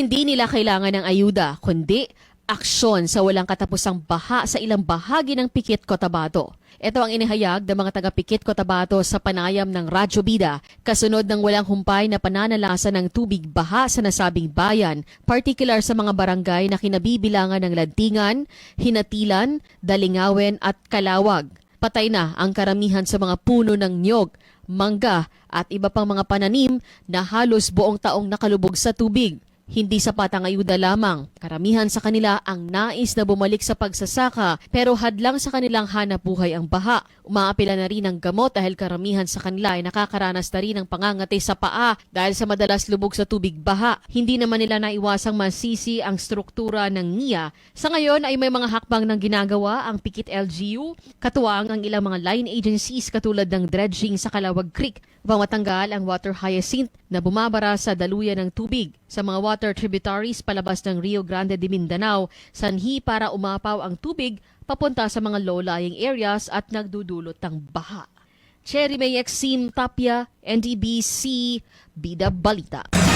Hindi nila kailangan ng ayuda, kundi aksyon sa walang katapusang baha sa ilang bahagi ng Pikit Cotabato. Ito ang inihayag ng mga taga Pikit Cotabato sa panayam ng Radyo Bida kasunod ng walang humpay na pananalasa ng tubig baha sa nasabing bayan, partikular sa mga barangay na kinabibilangan ng Lantingan, Hinatilan, Dalingawen at Kalawag. Patay na ang karamihan sa mga puno ng nyog, mangga at iba pang mga pananim na halos buong taong nakalubog sa tubig. Hindi sapat ang ayuda lamang. Karamihan sa kanila ang nais na bumalik sa pagsasaka pero hadlang sa kanilang hanap buhay ang baha. Umaapila na rin ng gamot dahil karamihan sa kanila ay nakakaranas na rin ng pangangati sa paa dahil sa madalas lubog sa tubig baha. Hindi naman nila naiwasang masisi ang struktura ng NIA. Sa ngayon ay may mga hakbang ng ginagawa ang Pikit LGU, katuwang ang ilang mga line agencies katulad ng dredging sa Kalawag Creek upang matanggal ang water hyacinth na bumabara sa daluyan ng tubig sa mga water tributaries palabas ng Rio Grande de Mindanao, sanhi para umapaw ang tubig papunta sa mga low-lying areas at nagdudulot ng baha. Cherry May Exim Tapia, NDBC, Bida Balita.